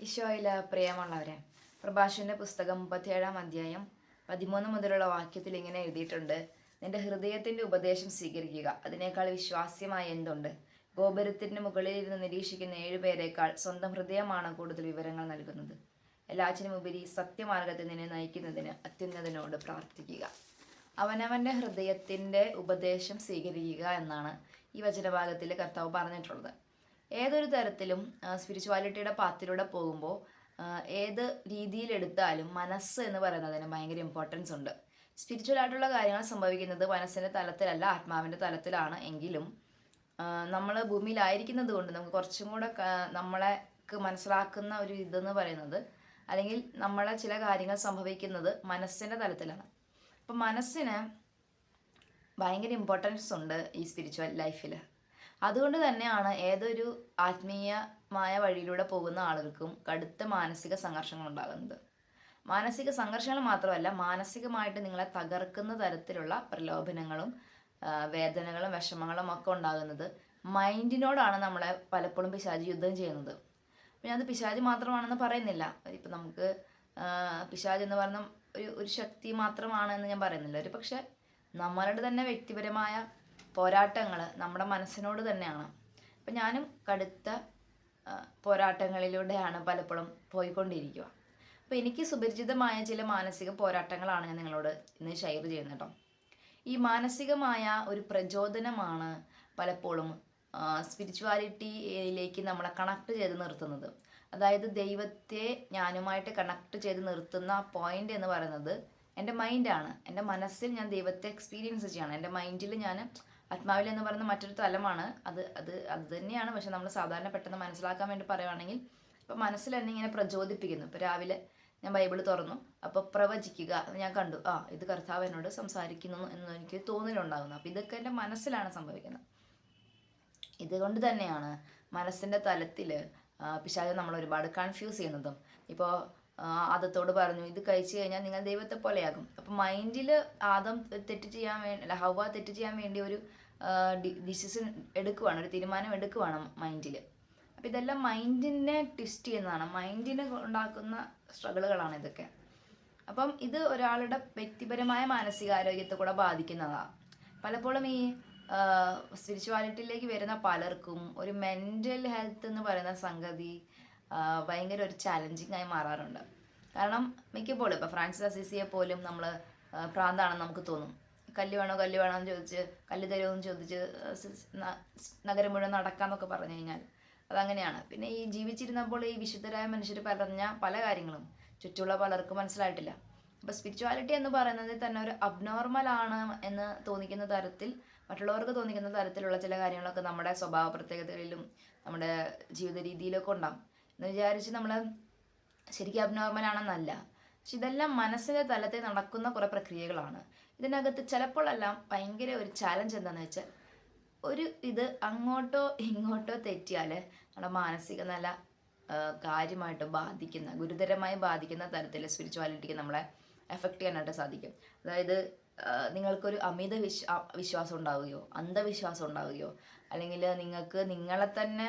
ഈശോയില പ്രിയമുള്ളവരെ പ്രഭാഷന്റെ പുസ്തകം മുപ്പത്തിയേഴാം അധ്യായം പതിമൂന്ന് മുതലുള്ള വാക്യത്തിൽ ഇങ്ങനെ എഴുതിയിട്ടുണ്ട്. നിന്റെ ഹൃദയത്തിന്റെ ഉപദേശം സ്വീകരിക്കുക. അതിനേക്കാൾ വിശ്വാസ്യമായ എന്തുണ്ട്? ഗോപുരത്തിന്റെ മുകളിൽ ഇരുന്ന് നിരീക്ഷിക്കുന്ന ഏഴുപേരേക്കാൾ സ്വന്തം ഹൃദയമാണ് കൂടുതൽ വിവരങ്ങൾ നൽകുന്നത്. എല്ലാറ്റിനും ഉപരി സത്യമാർഗത്തിൽ നിന്നെ നയിക്കുന്നതിന് അത്യുന്നതനോട് പ്രാർത്ഥിക്കുക. അവനവന്റെ ഹൃദയത്തിന്റെ ഉപദേശം സ്വീകരിക്കുക എന്നാണ് ഈ വചനഭാഗത്തിൽ കർത്താവ് പറഞ്ഞിട്ടുള്ളത്. ഏതൊരു തരത്തിലും സ്പിരിച്വാലിറ്റിയുടെ പാത്തിലൂടെ പോകുമ്പോൾ ഏത് രീതിയിലെടുത്താലും മനസ്സ് എന്ന് പറയുന്നതിന് ഭയങ്കര ഇമ്പോർട്ടൻസ് ഉണ്ട്. സ്പിരിച്വൽ ആയിട്ടുള്ള കാര്യങ്ങൾ സംഭവിക്കുന്നത് മനസ്സിന്റെ തലത്തിലല്ല ആത്മാവിന്റെ തലത്തിലാണ് എങ്കിലും നമ്മൾ ഭൂമിയിലായിരിക്കുന്നത് കൊണ്ട് നമുക്ക് കുറച്ചും കൂടെ നമ്മളെക്ക് മനസ്സിലാക്കുന്ന ഒരു ഇതെന്ന് പറയുന്നത് അല്ലെങ്കിൽ നമ്മളെ ചില കാര്യങ്ങൾ സംഭവിക്കുന്നത് മനസ്സിന്റെ തലത്തിലാണ്. അപ്പം മനസ്സിന് ഭയങ്കര ഇമ്പോർട്ടൻസ് ഉണ്ട് ഈ സ്പിരിച്വൽ ലൈഫിൽ അതുകൊണ്ട് തന്നെയാണ് ഏതൊരു ആത്മീയമായ വഴിയിലൂടെ പോകുന്ന ആളുകൾക്കും കടുത്ത മാനസിക സംഘർഷങ്ങൾ ഉണ്ടാകുന്നത്. മാനസിക സംഘർഷങ്ങൾ മാത്രമല്ല മാനസികമായിട്ട് നിങ്ങളെ തകർക്കുന്ന തരത്തിലുള്ള പ്രലോഭനങ്ങളും വേദനകളും വിഷമങ്ങളും ഒക്കെ ഉണ്ടാകുന്നത് മൈൻഡിനോടാണ് നമ്മളെ പലപ്പോഴും പിശാചി യുദ്ധം ചെയ്യുന്നത്. പിന്നെ അത് പിശാചി മാത്രമാണെന്ന് പറയുന്നില്ല. ഇപ്പം നമുക്ക് പിശാജ് എന്ന് പറയുന്ന ഒരു ഒരു ശക്തി മാത്രമാണ് എന്ന് ഞാൻ പറയുന്നില്ല. ഒരു പക്ഷെ നമ്മളുടെ തന്നെ വ്യക്തിപരമായ പോരാട്ടങ്ങൾ നമ്മുടെ മനസ്സിനോട് തന്നെയാണ്. അപ്പം ഞാനും കടുത്ത പോരാട്ടങ്ങളിലൂടെയാണ് പലപ്പോഴും പോയിക്കൊണ്ടിരിക്കുക. അപ്പോൾ എനിക്ക് സുപരിചിതമായ ചില മാനസിക പോരാട്ടങ്ങളാണ് ഞാൻ നിങ്ങളോട് ഇന്ന് ഷെയർ ചെയ്യുന്നത് കേട്ടോ ഈ മാനസികമായ ഒരു പ്രചോദനമാണ് പലപ്പോഴും സ്പിരിച്വാലിറ്റിയിലേക്ക് നമ്മളെ കണക്ട് ചെയ്ത് നിർത്തുന്നത്. അതായത് ദൈവത്തെ ഞാനുമായിട്ട് കണക്ട് ചെയ്ത് നിർത്തുന്ന പോയിന്റ് എന്ന് പറയുന്നത് എന്റെ മൈൻഡാണ് എന്റെ മനസ്സിൽ ഞാൻ ദൈവത്തെ എക്സ്പീരിയൻസ് ചെയ്യണം. എന്റെ മൈൻഡിൽ ഞാൻ ആത്മാവിൽ എന്ന് പറയുന്ന മറ്റൊരു തലമാണ്. അത് അത് അത് തന്നെയാണ്. പക്ഷെ നമ്മൾ സാധാരണ പെട്ടെന്ന് മനസ്സിലാക്കാൻ വേണ്ടി പറയുവാണെങ്കിൽ ഇപ്പം മനസ്സിൽ എന്നെ ഇങ്ങനെ പ്രചോദിപ്പിക്കുന്നു. ഇപ്പോൾ രാവിലെ ഞാൻ ബൈബിൾ തുറന്നു. അപ്പോൾ പ്രവചിക്കുക ഞാൻ കണ്ടു. ആ ഇത് കർത്താവ് എന്നോട് സംസാരിക്കുന്നു എന്ന് എനിക്ക് തോന്നലുണ്ടാകുന്നു. അപ്പോൾ ഇതൊക്കെ എന്റെ മനസ്സിലാണ് സംഭവിക്കുന്നത്. ഇതുകൊണ്ട് തന്നെയാണ് മനസ്സിന്റെ തലത്തിൽ പിശാച് നമ്മൾ ഒരുപാട് കൺഫ്യൂസ് ചെയ്യുന്നതും. ഇപ്പോൾ ആദത്തോട് പറഞ്ഞു ഇത് കഴിച്ചു കഴിഞ്ഞാൽ നിങ്ങൾ ദൈവത്തെ പോലെയാകും അപ്പം മൈൻഡിൽ ആദം തെറ്റ് ചെയ്യാൻ വേണ്ടി അല്ല ഹവ തെറ്റ് ചെയ്യാൻ വേണ്ടി ഒരു ഡിസിഷൻ എടുക്കുവാണ് ഒരു തീരുമാനം എടുക്കുവാണ് മൈൻഡിൽ അപ്പം ഇതെല്ലാം മൈൻഡിനെ ട്വിസ്റ്റ് ചെയ്യുന്നതാണ് മൈൻഡിനെ ഉണ്ടാക്കുന്ന സ്ട്രഗിളുകളാണ് ഇതൊക്കെ. അപ്പം ഇത് ഒരാളുടെ വ്യക്തിപരമായ മാനസികാരോഗ്യത്തെ കൂടെ ബാധിക്കുന്നതാണ് പലപ്പോഴും ഈ സ്പിരിച്വാലിറ്റിയിലേക്ക് വരുന്ന പലർക്കും ഒരു മെന്റൽ ഹെൽത്ത് എന്ന് പറയുന്ന സംഗതി ഭയങ്കര ഒരു ചാലഞ്ചിങ് ആയി മാറാറുണ്ട്. കാരണം മിക്കപ്പോഴും ഇപ്പോൾ ഫ്രാൻസിസ് അസീസിയെ പോലും നമ്മൾ ഭ്രാന്താണെന്ന് നമുക്ക് തോന്നും. കല്ല് വേണോ കല്ല് വേണോ എന്ന് ചോദിച്ച് കല്ല് തരുമോ എന്ന് ചോദിച്ച് നഗരം മുഴുവൻ നടക്കാന്നൊക്കെ പറഞ്ഞു കഴിഞ്ഞാൽ അതങ്ങനെയാണ്. പിന്നെ ഈ ജീവിച്ചിരുന്നപ്പോൾ ഈ വിശുദ്ധരായ മനുഷ്യർ പറഞ്ഞ പല കാര്യങ്ങളും ചുറ്റുമുള്ള പലർക്കും മനസ്സിലായിട്ടില്ല. അപ്പോൾ സ്പിരിച്വാലിറ്റി എന്ന് പറയുന്നത് തന്നെ ഒരു അബ്നോർമൽ ആണ് എന്ന് തോന്നിക്കുന്ന തരത്തിൽ മറ്റുള്ളവർക്ക് തോന്നിക്കുന്ന തരത്തിലുള്ള ചില കാര്യങ്ങളൊക്കെ നമ്മുടെ സ്വഭാവ പ്രത്യേകതകളിലും നമ്മുടെ ജീവിത രീതിയിലൊക്കെ ഉണ്ടാകും എന്ന് വിചാരിച്ച് നമ്മൾ ശരിക്കും അബ്നോർമൽ ആണെന്നല്ല. പക്ഷെ ഇതെല്ലാം മനസ്സിന്റെ തലത്തിൽ നടക്കുന്ന കുറേ പ്രക്രിയകളാണ്. ഇതിനകത്ത് ചിലപ്പോഴെല്ലാം ഭയങ്കര ഒരു ചാലഞ്ച് എന്താണെന്ന് വെച്ചാൽ ഒരു ഇത് അങ്ങോട്ടോ ഇങ്ങോട്ടോ തെറ്റിയാൽ നമ്മുടെ മാനസിക നില കാര്യമായിട്ട് ബാധിക്കുന്ന ഗുരുതരമായി ബാധിക്കുന്ന തരത്തിൽ സ്പിരിച്വാലിറ്റിക്ക് നമ്മളെ എഫക്റ്റ് ചെയ്യാനായിട്ട് സാധിക്കും. അതായത് നിങ്ങൾക്കൊരു അമിത വിശ്വ വിശ്വാസം ഉണ്ടാവുകയോ അന്ധവിശ്വാസം ഉണ്ടാവുകയോ അല്ലെങ്കിൽ നിങ്ങൾക്ക് നിങ്ങളെ തന്നെ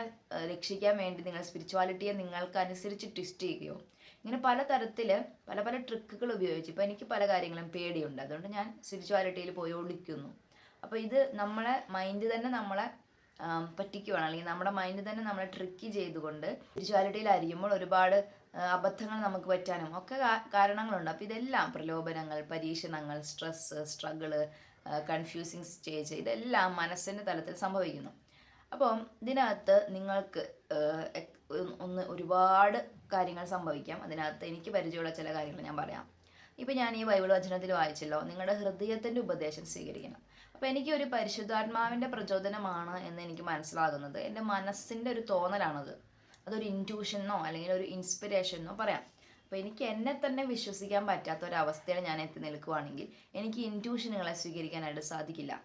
രക്ഷിക്കാൻ വേണ്ടി നിങ്ങൾ സ്പിരിച്വാലിറ്റിയെ നിങ്ങൾക്ക് അനുസരിച്ച് ട്വിസ്റ്റ് ചെയ്യുകയോ ഇങ്ങനെ പല തരത്തിൽ പല പല ട്രിക്കുകൾ ഉപയോഗിച്ച്. ഇപ്പോൾ എനിക്ക് പല കാര്യങ്ങളും പേടിയുണ്ട്. അതുകൊണ്ട് ഞാൻ സ്പിരിച്വാലിറ്റിയിൽ പോയി ഒളിക്കുന്നു. അപ്പോൾ ഇത് നമ്മളെ മൈൻഡ് തന്നെ നമ്മളെ പറ്റിക്കുവാണ്. അല്ലെങ്കിൽ നമ്മുടെ മൈൻഡ് തന്നെ നമ്മളെ ട്രിക്ക് ചെയ്തുകൊണ്ട് സ്പിരിച്വാലിറ്റിയിലായിരിക്കുമ്പോൾ ഒരുപാട് അബദ്ധങ്ങൾ നമുക്ക് പറ്റാനും ഒക്കെ കാരണങ്ങളുണ്ട്. അപ്പോൾ ഇതെല്ലാം പ്രലോഭനങ്ങൾ പരീക്ഷണങ്ങൾ സ്ട്രെസ്സ് സ്ട്രഗിൾ കൺഫ്യൂസിങ് സ്റ്റേജ് ഇതെല്ലാം മനസ്സിന്റെ തലത്തിൽ സംഭവിക്കുന്നു. അപ്പം ഇതിനകത്ത് നിങ്ങൾക്ക് ഒന്ന് ഒരുപാട് കാര്യങ്ങൾ സംഭവിക്കാം. അതിനകത്ത് എനിക്ക് പരിചയമുള്ള ചില കാര്യങ്ങൾ ഞാൻ പറയാം. ഇപ്പം ഞാൻ ഈ ബൈബിൾ വചനത്തിൽ വായിച്ചല്ലോ. നിങ്ങളുടെ ഹൃദയത്തിന്റെ ഉപദേശം സ്വീകരിക്കണം. അപ്പോൾ എനിക്ക് ഒരു പരിശുദ്ധാത്മാവിന്റെ പ്രചോദനമാണ് എന്ന് എനിക്ക് മനസ്സിലാകുന്നത്. എന്റെ മനസ്സിന്റെ ഒരു തോന്നലാണത്. അതൊരു ഇന്റ്യൂഷനോ അല്ലെങ്കിൽ ഒരു ഇൻസ്പിറേഷനോ പറയാം. അപ്പോൾ എനിക്ക് എന്നെ തന്നെ വിശ്വസിക്കാൻ പറ്റാത്ത ഒരവസ്ഥയിൽ ഞാൻ എത്തി നിൽക്കുവാണെങ്കിൽ എനിക്ക് ഇന്റ്യൂഷനുകളെ സ്വീകരിക്കാനായിട്ട് സാധിക്കില്ല.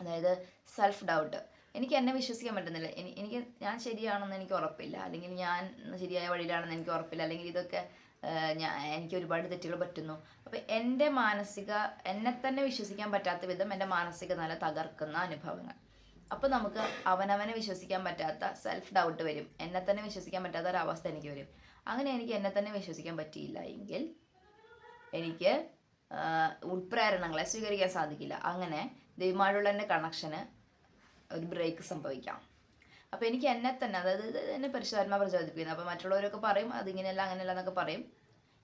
അതായത് സെൽഫ് ഡൗട്ട് എനിക്ക് എന്നെ വിശ്വസിക്കാൻ പറ്റുന്നില്ല. എനിക്ക് ഞാൻ ശരിയാണെന്ന് എനിക്ക് ഉറപ്പില്ല. അല്ലെങ്കിൽ ഞാൻ ശരിയായ വഴിയിലാണെന്ന് എനിക്ക് ഉറപ്പില്ല. അല്ലെങ്കിൽ ഇതൊക്കെ ഞാൻ എനിക്ക് ഒരുപാട് തെറ്റുകൾ പറ്റുന്നു. അപ്പോൾ എന്റെ മാനസിക എന്നെ തന്നെ വിശ്വസിക്കാൻ പറ്റാത്ത വിധം എന്റെ മാനസിക നില തകർക്കുന്ന അനുഭവങ്ങൾ. അപ്പോൾ നമുക്ക് അവനവനെ വിശ്വസിക്കാൻ പറ്റാത്ത സെൽഫ് ഡൗട്ട് വരും. എന്നെ തന്നെ വിശ്വസിക്കാൻ പറ്റാത്ത ഒരു അവസ്ഥ എനിക്ക് വരും. അങ്ങനെ എനിക്ക് എന്നെ തന്നെ വിശ്വസിക്കാൻ പറ്റിയില്ല എങ്കിൽ എനിക്ക് ഉൾപ്രേരണങ്ങളെ സ്വീകരിക്കാൻ സാധിക്കില്ല. അങ്ങനെ ദൈവമായുള്ള എന്റെ കണക്ഷന് ഒരു ബ്രേക്ക് സംഭവിക്കാം. അപ്പോൾ എനിക്ക് എന്നെ തന്നെ അതായത് എന്നെ പരിശുദ്ധാത്മ പ്രചോദിപ്പിക്കുന്നത് അപ്പോൾ മറ്റുള്ളവരൊക്കെ പറയും അതിങ്ങനെയല്ല അങ്ങനെയല്ല എന്നൊക്കെ പറയും.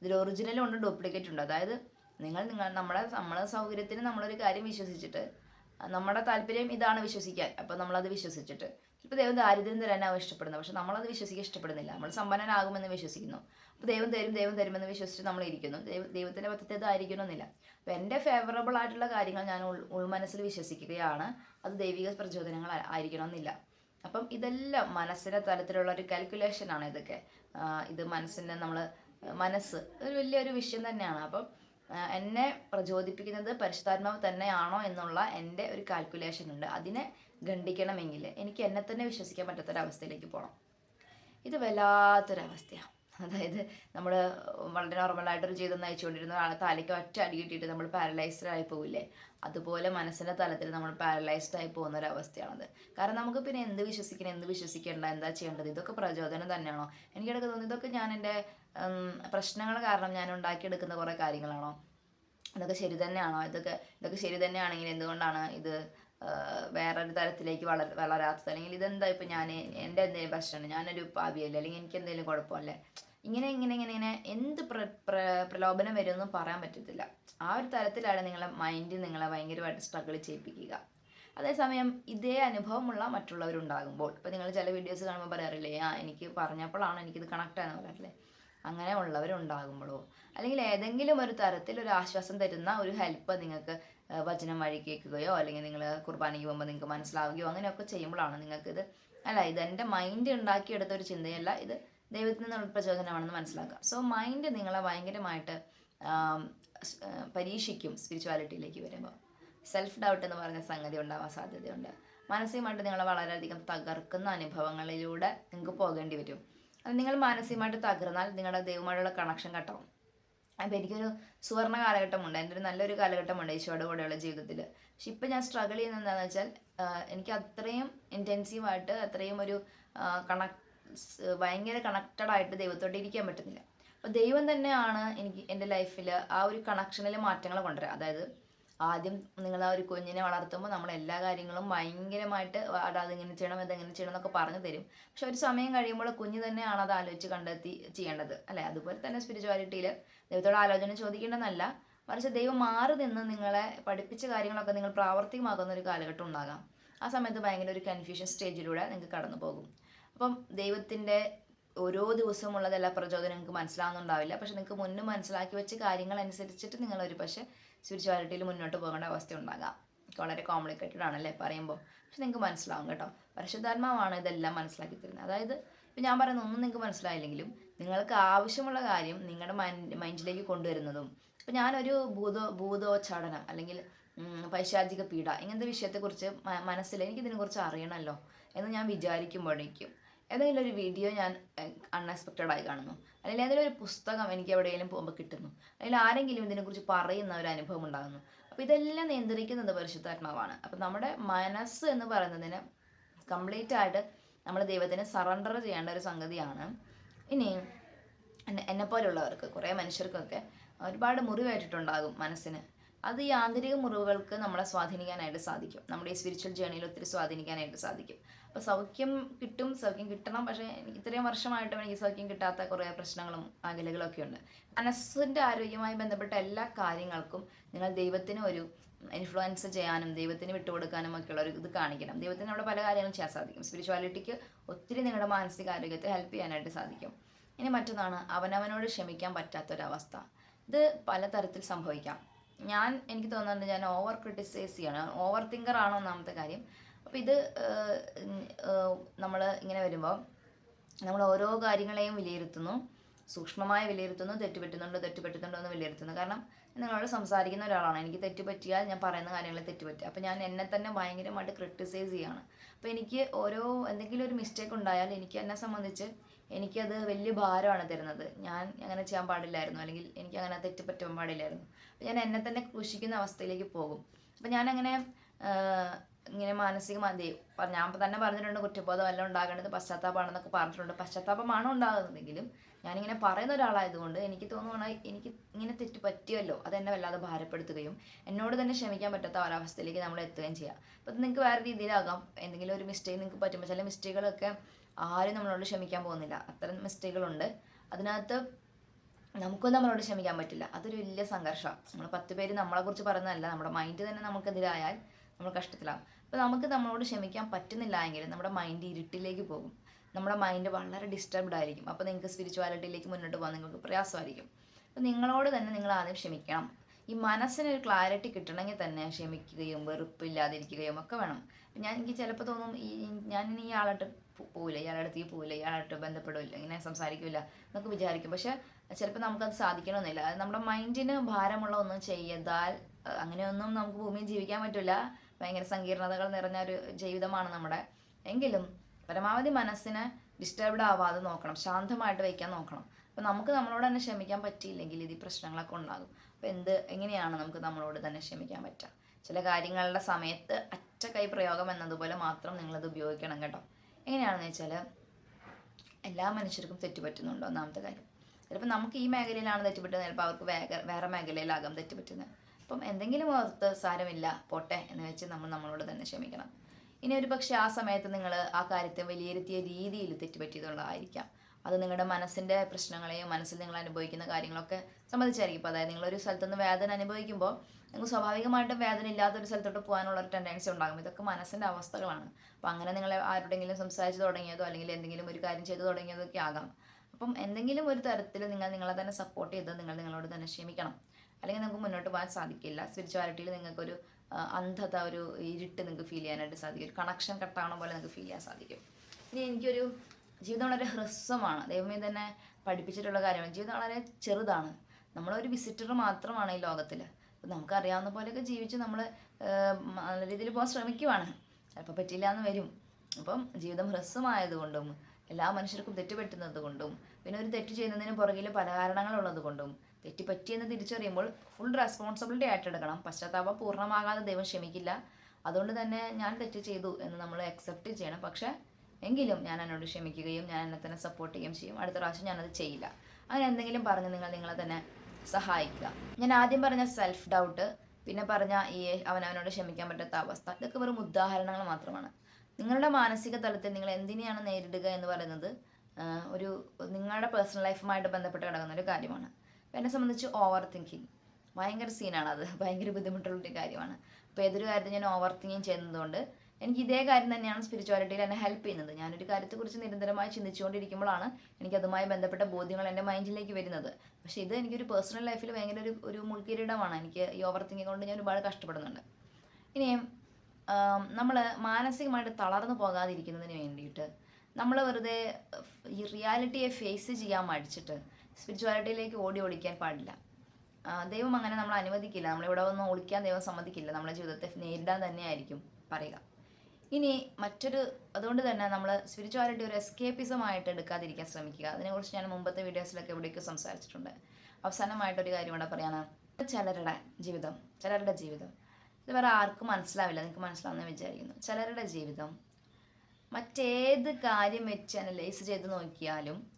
ഇതിൽ ഒറിജിനലും ഉണ്ട് ഡ്യൂപ്ലിക്കേറ്റ് ഉണ്ട്. അതായത് നിങ്ങൾ നിങ്ങൾ നമ്മളെ നമ്മളെ സൗകര്യത്തിന് നമ്മളൊരു കാര്യം വിശ്വസിച്ചിട്ട് നമ്മുടെ താല്പര്യം ഇതാണ് വിശ്വസിക്കാൻ. അപ്പോൾ നമ്മളത് വിശ്വസിച്ചിട്ട്. ഇപ്പോൾ ദൈവം ദാരിദ്ര്യം തരാനാവും ഇഷ്ടപ്പെടുന്നത്. പക്ഷെ നമ്മളത് വിശ്വസിക്കാൻ ഇഷ്ടപ്പെടുന്നില്ല. നമ്മൾ സമ്പന്നനാകുമെന്ന് വിശ്വസിക്കുന്നു. ദൈവം തരും ദൈവം തരുമെന്ന് വിശ്വസിച്ച് നമ്മൾ ഇരിക്കുന്നു. ദൈവ ദൈവത്തിന്റെ പദ്ധതി അതായിരിക്കണമെന്നില്ല അപ്പോൾ എന്റെ ഫേവറബിൾ ആയിട്ടുള്ള കാര്യങ്ങൾ ഞാൻ ഉൾ ഉൾമനസ്സിൽ വിശ്വസിക്കുകയാണ്. അത് ദൈവിക പ്രചോദനങ്ങൾ ആയിരിക്കണമെന്നില്ല. അപ്പം ഇതെല്ലാം മനസ്സിന്റെ തലത്തിലുള്ള ഒരു കാൽക്കുലേഷനാണ് ഇതൊക്കെ. ഇത് മനസ്സിന്റെ നമ്മൾ മനസ്സ് ഒരു വലിയൊരു വിഷയം തന്നെയാണ്. അപ്പം എന്നെ പ്രചോദിപ്പിക്കുന്നത് പരിശുദ്ധാത്മാവ് തന്നെയാണോ എന്നുള്ള എന്റെ ഒരു കാൽക്കുലേഷൻ ഉണ്ട്. അതിനെ ഖണ്ഡിക്കണമെങ്കിൽ എനിക്ക് എന്നെ തന്നെ വിശ്വസിക്കാൻ പറ്റാത്തൊരവസ്ഥയിലേക്ക് പോകണം ഇത് വല്ലാത്തൊരവസ്ഥയാണ്. അതായത് നമ്മൾ വളരെ നോർമലായിട്ടൊരു ജീവിതം നയിച്ചുകൊണ്ടിരുന്ന ഒരാളെ തലയ്ക്ക് ഒറ്റ അടി കിട്ടിയിട്ട് നമ്മൾ പാരലൈസ്ഡ് ആയി പോവില്ലേ? അതുപോലെ മനസ്സിന്റെ തലത്തിൽ നമ്മൾ പാരലൈസ്ഡ് ആയി പോകുന്ന ഒരു അവസ്ഥയാണത്. കാരണം നമുക്ക് പിന്നെ എന്ത് വിശ്വസിക്കണം എന്ത് വിശ്വസിക്കേണ്ട എന്താ ചെയ്യേണ്ടത്? ഇതൊക്കെ പ്രചോദനം തന്നെയാണോ? എനിക്കിടയ്ക്ക് തോന്നുന്നു ഇതൊക്കെ ഞാൻ എന്റെ പ്രശ്നങ്ങൾ കാരണം ഞാൻ ഉണ്ടാക്കിയെടുക്കുന്ന കുറേ കാര്യങ്ങളാണോ? ഇതൊക്കെ ശരി തന്നെയാണോ? ഇതൊക്കെ ഇതൊക്കെ ശരി തന്നെയാണെങ്കിൽ എന്തുകൊണ്ടാണ് ഇത് വേറൊരു തരത്തിലേക്ക് വളർ വളരാത്തത്. അല്ലെങ്കിൽ ഇതെന്താ ഇപ്പം ഞാൻ എന്റെ എന്തെങ്കിലും പ്രശ്നമാണ് ഞാനൊരു പാവിയല്ലേ അല്ലെങ്കിൽ എനിക്ക് എന്തെങ്കിലും കുഴപ്പമല്ലേ? ഇങ്ങനെ ഇങ്ങനെ ഇങ്ങനെ ഇങ്ങനെ എന്ത് പ്ര പ്ര- പ്രലോഭനം വരുമെന്നും പറയാൻ പറ്റത്തില്ല. ആ ഒരു തരത്തിലാണ് നിങ്ങളെ മൈൻഡ് നിങ്ങളെ ഭയങ്കരമായിട്ട് സ്ട്രഗിൾ ചെയ്യിപ്പിക്കുക. അതേസമയം ഇതേ അനുഭവമുള്ള മറ്റുള്ളവരുണ്ടാകുമ്പോൾ ഇപ്പോൾ നിങ്ങൾ ചില വീഡിയോസ് കാണുമ്പോൾ പറയാറില്ലേ ആ എനിക്ക് പറഞ്ഞപ്പോഴാണ് എനിക്കിത് കണക്ട് ആയെന്ന് പറയാറില്ലേ അങ്ങനെ ഉള്ളവരുണ്ടാകുമ്പോഴോ അല്ലെങ്കിൽ ഏതെങ്കിലും ഒരു തരത്തിൽ ഒരു ആശ്വാസം തരുന്ന ഒരു ഹെൽപ്പ് നിങ്ങൾക്ക് വചനം വഴി കേൾക്കുകയോ അല്ലെങ്കിൽ നിങ്ങൾ കുർബാനയ്ക്ക് പോകുമ്പോൾ നിങ്ങൾക്ക് മനസ്സിലാവുകയോ അങ്ങനെയൊക്കെ ചെയ്യുമ്പോഴാണ് നിങ്ങൾക്കിത് അല്ല ഇത് എന്റെ മൈൻഡ് ഉണ്ടാക്കിയെടുത്ത ഒരു ചിന്തയല്ല ഇത് ദൈവത്തിൽ നിന്നുള്ള പ്രചോദനമാണെന്ന് മനസ്സിലാക്കുക. സോ മൈൻഡ് നിങ്ങളെ ഭയങ്കരമായിട്ട് പരീക്ഷിക്കും സ്പിരിച്വാലിറ്റിയിലേക്ക് വരുമ്പോൾ. സെൽഫ് ഡൗട്ട് എന്ന് പറയുന്ന സംഗതി ഉണ്ടാവാൻ സാധ്യതയുണ്ട്. മാനസികമായിട്ട് നിങ്ങളെ വളരെയധികം തകർക്കുന്ന അനുഭവങ്ങളിലൂടെ നിങ്ങൾക്ക് പോകേണ്ടി വരും. അത് നിങ്ങൾ മാനസികമായിട്ട് തകർന്നാൽ നിങ്ങളുടെ ദൈവമായിട്ടുള്ള കണക്ഷൻ കട്ടാവും അപ്പോൾ എനിക്കൊരു സുവർണ കാലഘട്ടമുണ്ട്. എന്റെ ഒരു നല്ലൊരു കാലഘട്ടമുണ്ട് ഈശോയുടെ കൂടെയുള്ള ജീവിതത്തിൽ പക്ഷെ ഇപ്പം ഞാൻ സ്ട്രഗിൾ ചെയ്യുന്നത് എന്താണെന്ന് വെച്ചാൽ എനിക്ക് അത്രയും ഇന്റൻസീവായിട്ട് അത്രയും ഒരു കണക്ട് ഭയങ്കര കണക്റ്റഡ് ആയിട്ട് ദൈവത്തോട്ട് ഇരിക്കാൻ പറ്റുന്നില്ല. അപ്പോൾ ദൈവം തന്നെയാണ് എനിക്ക് എന്റെ ലൈഫിൽ ആ ഒരു കണക്ഷനിൽ മാറ്റങ്ങൾ കൊണ്ടുവരിക അതായത് ആദ്യം നിങ്ങൾ ആ ഒരു കുഞ്ഞിനെ വളർത്തുമ്പോൾ നമ്മൾ എല്ലാ കാര്യങ്ങളും ഭയങ്കരമായിട്ട് അത് അതിങ്ങനെ ചെയ്യണം ഇതെങ്ങനെ ചെയ്യണം എന്നൊക്കെ പറഞ്ഞു തരും. പക്ഷെ ഒരു സമയം കഴിയുമ്പോൾ കുഞ്ഞ് തന്നെയാണ് അത് ആലോചിച്ച് കണ്ടെത്തി ചെയ്യേണ്ടത്. അല്ലേ? അതുപോലെ തന്നെ സ്പിരിച്വാലിറ്റിയിൽ ദൈവത്തോട് ആലോചന ചോദിക്കേണ്ടെന്നല്ല മറിച്ച് ദൈവം മാറി നിന്ന് നിങ്ങളെ പഠിപ്പിച്ച കാര്യങ്ങളൊക്കെ നിങ്ങൾ പ്രാവർത്തികമാക്കുന്ന ഒരു കാലഘട്ടം ഉണ്ടാകാം. ആ സമയത്ത് ഭയങ്കര ഒരു കൺഫ്യൂഷൻ സ്റ്റേജിലൂടെ നിങ്ങൾക്ക് കടന്നു പോകും. അപ്പം ദൈവത്തിന്റെ ഓരോ ദിവസവും ഉള്ളതെല്ലാ പ്രചോദനം നിങ്ങൾക്ക് മനസ്സിലാവുന്നുണ്ടാവില്ല. പക്ഷെ നിങ്ങൾക്ക് മുന്നേ മനസ്സിലാക്കി വെച്ച് കാര്യങ്ങൾ അനുസരിച്ചിട്ട് നിങ്ങൾ ഒരു പക്ഷേ സ്പിരിച്വാലിറ്റിയിൽ മുന്നോട്ട് പോകേണ്ട അവസ്ഥ ഉണ്ടാകാം വളരെ കോംപ്ലിക്കേറ്റഡ് ആണല്ലേ പറയുമ്പോൾ പക്ഷെ നിങ്ങൾക്ക് മനസ്സിലാവും കേട്ടോ. പരിശുദ്ധാത്മാവാണ് ഇതെല്ലാം മനസ്സിലാക്കി തരുന്നത്. അതായത് ഇപ്പം ഞാൻ പറയുന്ന ഒന്നും നിങ്ങൾക്ക് മനസ്സിലായില്ലെങ്കിലും നിങ്ങൾക്ക് ആവശ്യമുള്ള കാര്യം നിങ്ങളുടെ മൈൻഡ് മൈൻഡിലേക്ക് കൊണ്ടുവരുന്നതും ഇപ്പം ഞാനൊരു ഭൂതോ ഭൂതോച്ചാടനം അല്ലെങ്കിൽ പൈശാചിക പീഡ ഇങ്ങനത്തെ വിഷയത്തെക്കുറിച്ച് മനസ്സിൽ എനിക്കിതിനെക്കുറിച്ച് അറിയണമല്ലോ എന്ന് ഞാൻ വിചാരിക്കുമ്പോഴേക്കും ഏതെങ്കിലും ഒരു വീഡിയോ ഞാൻ അൺഎക്സ്പെക്റ്റഡ് ആയി കാണുന്നു. അല്ലെങ്കിൽ ഒരു പുസ്തകം എനിക്ക് എവിടെയെങ്കിലും പോകുമ്പോൾ കിട്ടുന്നു. അല്ലെങ്കിൽ ആരെങ്കിലും ഇതിനെക്കുറിച്ച് പറയുന്ന ഒരു അനുഭവം ഉണ്ടാകുന്നു. അപ്പോൾ ഇതെല്ലാം നിയന്ത്രിക്കുന്നത് പരിശുദ്ധാത്മാവാണ് അപ്പോൾ നമ്മുടെ മനസ്സ് എന്ന് പറയുന്നതിന് കംപ്ലീറ്റ് ആയിട്ട് നമ്മൾ ദൈവത്തിന് സറണ്ടർ ചെയ്യേണ്ട ഒരു സംഗതിയാണ്. ഇനി എന്നെ എന്നെപ്പോലുള്ളവർക്ക് കുറേ മനുഷ്യർക്കൊക്കെ ഒരുപാട് മുറിവേറ്റിട്ടുണ്ടാകും മനസ്സിന്. അത് ഈ ആന്തരിക മുറിവുകൾക്ക് നമ്മളെ സ്വാധീനിക്കാനായിട്ട് സാധിക്കും. നമ്മുടെ ഈ സ്പിരിച്വൽ ജേണിയിൽ ഒത്തിരി സ്വാധീനിക്കാനായിട്ട് സാധിക്കും. അപ്പോൾ സൗഖ്യം കിട്ടും സൗഖ്യം കിട്ടണം. പക്ഷേ ഇത്രയും വർഷമായിട്ടും എനിക്ക് സൗഖ്യം കിട്ടാത്ത കുറേ പ്രശ്നങ്ങളും അകലുകളും ഒക്കെ ഉണ്ട്. മനസ്സിന്റെ ആരോഗ്യവുമായി ബന്ധപ്പെട്ട എല്ലാ കാര്യങ്ങൾക്കും നിങ്ങൾ ദൈവത്തിന് ഒരു ഇൻഫ്ലുവൻസ് ചെയ്യാനും ദൈവത്തിന് വിട്ടുകൊടുക്കാനും ഒക്കെയുള്ള ഒരു ഇത് കാണിക്കണം. ദൈവത്തിന് അവിടെ പല കാര്യങ്ങളും ചെയ്യാൻ സാധിക്കും. സ്പിരിച്വാലിറ്റിക്ക് ഒത്തിരി നിങ്ങളുടെ മാനസിക ആരോഗ്യത്തെ ഹെൽപ്പ് ചെയ്യാനായിട്ട് സാധിക്കും. ഇനി മറ്റൊന്നാണ് അവനവനോട് ക്ഷമിക്കാൻ പറ്റാത്തൊരവസ്ഥ. ഇത് പലതരത്തിൽ സംഭവിക്കാം. ഞാൻ എനിക്ക് തോന്നുന്നുണ്ട് ഞാൻ ഓവർ ക്രിട്ടിസൈസ് ചെയ്യണം. ഓവർ തിങ്കർ ആണോ ഒന്നാമത്തെ കാര്യം. അപ്പോൾ ഇത് നമ്മൾ ഇങ്ങനെ വരുമ്പോൾ നമ്മൾ ഓരോ കാര്യങ്ങളെയും വിലയിരുത്തുന്നു. സൂക്ഷ്മമായി വിലയിരുത്തുന്നു തെറ്റുപറ്റുന്നുണ്ടോ തെറ്റുപറ്റുന്നുണ്ടോ എന്ന് വിലയിരുത്തുന്നു. കാരണം നിങ്ങളോട് സംസാരിക്കുന്ന ഒരാളാണ്. എനിക്ക് തെറ്റുപറ്റിയാൽ ഞാൻ പറയുന്ന കാര്യങ്ങൾ തെറ്റുപറ്റി. അപ്പോൾ ഞാൻ എന്നെ തന്നെ ഭയങ്കരമായിട്ട് ക്രിട്ടിസൈസ് ചെയ്യാണ്. അപ്പോൾ എനിക്ക് ഓരോ എന്തെങ്കിലും ഒരു മിസ്റ്റേക്ക് ഉണ്ടായാൽ എനിക്ക് എന്നെ സംബന്ധിച്ച് എനിക്കത് വലിയ ഭാരമാണ് തരുന്നത്. ഞാൻ അങ്ങനെ ചെയ്യാൻ പാടില്ലായിരുന്നു. അല്ലെങ്കിൽ എനിക്ക് അങ്ങനെ തെറ്റുപറ്റാൻ പാടില്ലായിരുന്നു. അപ്പോൾ ഞാൻ എന്നെ തന്നെ ക്രൂശിക്കുന്ന അവസ്ഥയിലേക്ക് പോകും. അപ്പോൾ ഞാനങ്ങനെ ഇങ്ങനെ മാനസികമായി ഞാൻ തന്നെ പറഞ്ഞിട്ടുണ്ട് കുറ്റബോധം എല്ലാം ഉണ്ടാകേണ്ടത് പശ്ചാത്താപമാണെന്നൊക്കെ പറഞ്ഞിട്ടുണ്ട്. പശ്ചാത്താപമാണ് ഉണ്ടാകുന്നതെങ്കിലും ഞാനിങ്ങനെ പറയുന്ന ഒരാളായതുകൊണ്ട് എനിക്ക് തോന്നുകയാണ് എനിക്ക് ഇങ്ങനെ തെറ്റ് പറ്റിയല്ലോ. അത് എന്നെ വല്ലാതെ ഭാരപ്പെടുത്തുകയും എന്നോട് തന്നെ ക്ഷമിക്കാൻ പറ്റാത്ത ഒരവസ്ഥയിലേക്ക് നമ്മൾ എത്തുകയും ചെയ്യാം. അപ്പം നിങ്ങൾക്ക് വേറെ രീതിയിലാകാം. എന്തെങ്കിലും ഒരു മിസ്റ്റേക്ക് നിങ്ങൾക്ക് പറ്റുമ്പോൾ ചില മിസ്റ്റേക്കുകളൊക്കെ ആരും നമ്മളോട് ക്ഷമിക്കാൻ പോകുന്നില്ല. അത്തരം മിസ്റ്റേക്കുകളുണ്ട് അതിനകത്ത് നമുക്കും നമ്മളോട് ക്ഷമിക്കാൻ പറ്റില്ല. അതൊരു വലിയ സംഘർഷമാണ് നമ്മൾ പത്ത് പേര് നമ്മളെക്കുറിച്ച് പറയുന്നതല്ല. നമ്മുടെ മൈൻഡ് തന്നെ നമുക്കെതിരായാൽ നമ്മൾ കഷ്ടത്തിലാകും അപ്പോൾ നമുക്ക് നമ്മളോട് ക്ഷമിക്കാൻ പറ്റുന്നില്ല എങ്കിൽ നമ്മുടെ മൈൻഡ് ഇരുട്ടിലേക്ക് പോകും. നമ്മുടെ മൈൻഡ് വളരെ ഡിസ്റ്റർബ്ഡ് ആയിരിക്കും. അപ്പോൾ നിങ്ങൾക്ക് സ്പിരിച്വാലിറ്റിയിലേക്ക് മുന്നോട്ട് പോകാൻ നിങ്ങൾക്ക് പ്രയാസമായിരിക്കും. അപ്പോൾ നിങ്ങളോട് തന്നെ നിങ്ങൾ ആദ്യം ക്ഷമിക്കണം. ഈ മനസ്സിനൊരു ക്ലാരിറ്റി കിട്ടണമെങ്കിൽ തന്നെ ക്ഷമിക്കുകയും വെറുപ്പില്ലാതിരിക്കുകയും ഒക്കെ വേണം. ഞാൻ എനിക്ക് ചിലപ്പോൾ തോന്നും ഈ ഞാൻ ഇനി ഇയാളായിട്ട് പോവില്ല. ഇയാളുടെ അടുത്തേക്ക് പോവില്ല. ഇയാളായിട്ട് ബന്ധപ്പെടില്ല. ഇങ്ങനെ സംസാരിക്കില്ല എന്നൊക്കെ വിചാരിക്കും. പക്ഷെ ചിലപ്പോൾ നമുക്കത് സാധിക്കണമെന്നില്ല. നമ്മുടെ മൈൻഡിന് ഭാരമുള്ള ഒന്നും ചെയ്താൽ അങ്ങനെയൊന്നും നമുക്ക് ഭൂമിയിൽ ജീവിക്കാൻ പറ്റില്ല. ഭയങ്കര സങ്കീർണതകൾ നിറഞ്ഞ ഒരു ജീവിതമാണ് നമ്മുടെ. എങ്കിലും പരമാവധി മനസ്സിന് ഡിസ്റ്റർബ്ഡ് ആവാതെ നോക്കണം. ശാന്തമായിട്ട് വയ്ക്കാൻ നോക്കണം. അപ്പോൾ നമുക്ക് നമ്മളോട് തന്നെ ക്ഷമിക്കാൻ പറ്റിയില്ലെങ്കിൽ ഇത് പ്രശ്നങ്ങളൊക്കെ ഉണ്ടാകും. അപ്പോൾ എന്ത് എങ്ങനെയാണ് നമുക്ക് നമ്മളോട് തന്നെ ക്ഷമിക്കാൻ പറ്റുക? ചില കാര്യങ്ങളുടെ സമയത്ത് അറ്റ കൈ പ്രയോഗം എന്നതുപോലെ മാത്രം നിങ്ങളത് ഉപയോഗിക്കണം കേട്ടോ. എങ്ങനെയാണെന്ന് വെച്ചാൽ എല്ലാ മനുഷ്യർക്കും തെറ്റുപറ്റുന്നുണ്ടോ ഒന്നാമത്തെ കാര്യം. ചിലപ്പോൾ നമുക്ക് ഈ മേഖലയിലാണ് തെറ്റുപറ്റുന്നത്. ചിലപ്പോൾ അവർക്ക് വേറെ മേഖലയിലാകാം തെറ്റുപറ്റുന്നത്. അപ്പം എന്തെങ്കിലും ഓർത്ത് സാരമില്ല പോട്ടെ എന്ന് വെച്ച് നമ്മൾ നമ്മളോട് തന്നെ ക്ഷമിക്കണം. ഇനി ഒരു പക്ഷേ ആ സമയത്ത് നിങ്ങൾ ആ കാര്യത്തെ വിലയിരുത്തിയ രീതിയിൽ തെറ്റുപറ്റിയതുള്ളതായിരിക്കാം. അത് നിങ്ങളുടെ മനസ്സിന്റെ പ്രശ്നങ്ങളെയും മനസ്സിൽ നിങ്ങൾ അനുഭവിക്കുന്ന കാര്യങ്ങളൊക്കെ സംബന്ധിച്ചായിരിക്കും. ഇപ്പോൾ അതായത് നിങ്ങളൊരു സ്ഥലത്തുനിന്ന് വേദന അനുഭവിക്കുമ്പോൾ നിങ്ങൾ സ്വാഭാവികമായിട്ടും വേദന ഇല്ലാത്തൊരു സ്ഥലത്തോട്ട് പോകാനുള്ള ഒരു ടെൻഡൻസി ഉണ്ടാകും. ഇതൊക്കെ മനസ്സിന്റെ അവസ്ഥകളാണ്. അപ്പോൾ അങ്ങനെ നിങ്ങൾ ആരുടെങ്കിലും സംസാരിച്ച് തുടങ്ങിയതോ അല്ലെങ്കിൽ എന്തെങ്കിലും ഒരു കാര്യം ചെയ്തു തുടങ്ങിയതൊക്കെ ആകാം. അപ്പം എന്തെങ്കിലും ഒരു തരത്തിൽ നിങ്ങൾ നിങ്ങളെ തന്നെ സപ്പോർട്ട് ചെയ്ത് നിങ്ങൾ നിങ്ങളോട് തന്നെ ക്ഷമിക്കണം. അല്ലെങ്കിൽ നമുക്ക് മുന്നോട്ട് പോകാൻ സാധിക്കില്ല. സ്പിരിച്വാലിറ്റിയിൽ നിങ്ങൾക്കൊരു അന്ധത ഒരു ഇരുട്ട് നിങ്ങൾക്ക് ഫീൽ ചെയ്യാനായിട്ട് സാധിക്കും. ഒരു കണക്ഷൻ കട്ടാവണ പോലെ നിങ്ങൾക്ക് ഫീൽ ചെയ്യാൻ സാധിക്കും. ഇനി എനിക്കൊരു ജീവിതം വളരെ ഹ്രസ്വമാണ്. ദൈവമേ തന്നെ പഠിപ്പിച്ചിട്ടുള്ള കാര്യമാണ്. ജീവിതം വളരെ ചെറുതാണ്. നമ്മളൊരു വിസിറ്റർ മാത്രമാണ് ഈ ലോകത്തിൽ അപ്പം നമുക്കറിയാവുന്ന പോലെയൊക്കെ ജീവിച്ച് നമ്മൾ നല്ല രീതിയിൽ പോകാൻ ശ്രമിക്കുവാണ്. ചിലപ്പോൾ പറ്റില്ല എന്ന് വരും. അപ്പം ജീവിതം ഹ്രസ്വമായതുകൊണ്ടും എല്ലാ മനുഷ്യർക്കും തെറ്റുപറ്റുന്നത് കൊണ്ടും പിന്നെ ഒരു തെറ്റ് ചെയ്യുന്നതിന് പുറകിൽ പല കാരണങ്ങളുള്ളത് കൊണ്ടും തെറ്റ് പറ്റിയെന്ന് തിരിച്ചറിയുമ്പോൾ ഫുൾ റെസ്പോൺസിബിലിറ്റി ഏറ്റെടുക്കണം പശ്ചാത്താപം പൂർണമാകാതെ ദൈവം ക്ഷമിക്കില്ല. അതുകൊണ്ട് തന്നെ ഞാൻ തെറ്റ് ചെയ്തു എന്ന് നമ്മൾ അക്സെപ്റ്റ് ചെയ്യണം. പക്ഷേ എങ്കിലും ഞാൻ എന്നോട് ക്ഷമിക്കുകയും ഞാൻ എന്നെ തന്നെ സപ്പോർട്ട് ചെയ്യുകയും ചെയ്യും. അടുത്ത പ്രാവശ്യം ഞാനത് ചെയ്യില്ല. അങ്ങനെ എന്തെങ്കിലും പറഞ്ഞ് നിങ്ങൾ നിങ്ങളെ തന്നെ സഹായിക്കുക. ഞാൻ ആദ്യം പറഞ്ഞ സെൽഫ് ഡൗട്ട് പിന്നെ പറഞ്ഞ ഈ അവനവനോട് ക്ഷമിക്കാൻ പറ്റാത്ത അവസ്ഥ ഇതൊക്കെ വെറും ഉദാഹരണങ്ങൾ മാത്രമാണ്. നിങ്ങളുടെ മാനസിക തലത്തിൽ നിങ്ങൾ എന്തിനെയാണ് നേരിടുക എന്ന് പറയുന്നത് ഒരു നിങ്ങളുടെ പേഴ്സണൽ ലൈഫുമായിട്ട് ബന്ധപ്പെട്ട് കിടക്കുന്ന ഒരു കാര്യമാണ്. എന്നെ സംബന്ധിച്ച് ഓവർ തിങ്കിങ് ഭയങ്കര സീനാണ് അത് ഭയങ്കര ബുദ്ധിമുട്ടുള്ളൊരു കാര്യമാണ്. അപ്പോൾ ഏതൊരു കാര്യത്തിൽ ഞാൻ ഓവർ തിങ്കിങ് ചെയ്യുന്നതുകൊണ്ട് എനിക്ക് ഇതേ കാര്യം തന്നെയാണ് സ്പിരിച്വാലിറ്റിയിൽ എന്നെ ഹെൽപ്പ് ചെയ്യുന്നത്. ഞാനൊരു കാര്യത്തെക്കുറിച്ച് നിരന്തരമായി ചിന്തിച്ചുകൊണ്ടിരിക്കുമ്പോഴാണ് എനിക്ക് അതുമായി ബന്ധപ്പെട്ട ബോധ്യങ്ങൾ എന്റെ മൈൻഡിലേക്ക് വരുന്നത്. പക്ഷേ ഇത് എനിക്കൊരു പേഴ്സണൽ ലൈഫിൽ ഭയങ്കര ഒരു ഒരു മുൾക്കിരീടമാണ്. എനിക്ക് ഈ ഓവർ തിങ്കിങ് കൊണ്ട് ഞാൻ ഒരുപാട് കഷ്ടപ്പെടുന്നുണ്ട്. ഇനിയും നമ്മൾ മാനസികമായിട്ട് തളർന്നു പോകാതിരിക്കുന്നതിന് വേണ്ടിയിട്ട് നമ്മൾ വെറുതെ ഈ റിയാലിറ്റിയെ ഫേസ് ചെയ്യാൻ മടിച്ചിട്ട് സ്പിരിച്വാലിറ്റിയിലേക്ക് ഓടി ഒളിക്കാൻ പാടില്ല. ദൈവം അങ്ങനെ നമ്മൾ അനുവദിക്കില്ല. നമ്മളിവിടെ ഒന്നും ഒളിക്കാൻ ദൈവം സമ്മതിക്കില്ല. നമ്മുടെ ജീവിതത്തെ നേരിടാൻ തന്നെയായിരിക്കും പറയുക. ഇനി മറ്റൊരു അതുകൊണ്ട് തന്നെ നമ്മൾ സ്പിരിച്വാലിറ്റി ഒരു എസ്കേപ്പിസമായിട്ട് എടുക്കാതിരിക്കാൻ ശ്രമിക്കുക. അതിനെക്കുറിച്ച് ഞാൻ മുമ്പത്തെ വീഡിയോസിലൊക്കെ എവിടെയൊക്കെ സംസാരിച്ചിട്ടുണ്ട്. അവസാനമായിട്ടൊരു കാര്യം ഇവിടെ പറയാണ്. ചിലരുടെ ജീവിതം ചിലരുടെ ജീവിതം. ഇത് വേറെ ആർക്കും മനസ്സിലാവില്ല. നിങ്ങൾക്ക് മനസ്സിലാവുന്ന വിചാരിക്കുന്നു. ചിലരുടെ ജീവിതം മറ്റേത് കാര്യം വെച്ച് അനലൈസ് ചെയ്ത് നോക്കിയാലും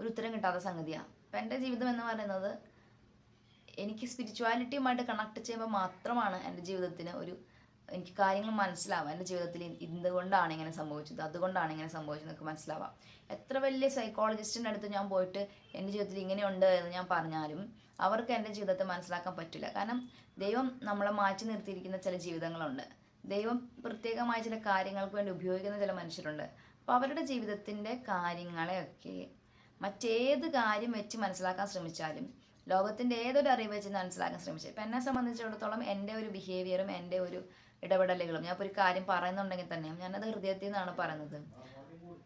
ഒരു ഉത്തരം കിട്ടാത്ത സംഗതിയാണ് അപ്പം എന്റെ ജീവിതം എന്ന് പറയുന്നത് എനിക്ക് സ്പിരിച്വാലിറ്റിയുമായിട്ട് കണക്ട് ചെയ്യുമ്പോൾ മാത്രമാണ് എന്റെ ജീവിതത്തിന് ഒരു എനിക്ക് കാര്യങ്ങൾ മനസ്സിലാവാം. എന്റെ ജീവിതത്തിൽ എന്തുകൊണ്ടാണ് ഇങ്ങനെ സംഭവിച്ചത് അതുകൊണ്ടാണ് ഇങ്ങനെ സംഭവിച്ചത് എന്നൊക്കെ മനസ്സിലാവാം. എത്ര വലിയ സൈക്കോളജിസ്റ്റിന്റെ അടുത്ത് ഞാൻ പോയിട്ട് എന്റെ ജീവിതത്തിൽ ഇങ്ങനെയുണ്ട് എന്ന് ഞാൻ പറഞ്ഞാലും അവർക്ക് എന്റെ ജീവിതത്തെ മനസ്സിലാക്കാൻ പറ്റില്ല. കാരണം ദൈവം നമ്മളെ മാറ്റി നിർത്തിയിരിക്കുന്ന ചില ജീവിതങ്ങളുണ്ട്. ദൈവം പ്രത്യേകമായ ചില കാര്യങ്ങൾക്ക് വേണ്ടി ഉപയോഗിക്കുന്ന ചില മനുഷ്യരുണ്ട്. അപ്പോൾ അവരുടെ ജീവിതത്തിന്റെ കാര്യങ്ങളെയൊക്കെ മറ്റേത് കാര്യം വെച്ച് മനസ്സിലാക്കാൻ ശ്രമിച്ചാലും ലോകത്തിന്റെ ഏതൊരു അറിവ് വെച്ച് മനസ്സിലാക്കാൻ ശ്രമിച്ചു ഇപ്പം എന്നെ സംബന്ധിച്ചിടത്തോളം എന്റെ ഒരു ബിഹേവിയറും എന്റെ ഒരു ഇടപെടലുകളും ഞാൻ ഇപ്പോൾ ഒരു കാര്യം പറയുന്നുണ്ടെങ്കിൽ തന്നെയും ഞാനത് ഹൃദയത്തിൽ നിന്നാണ് പറയുന്നത്.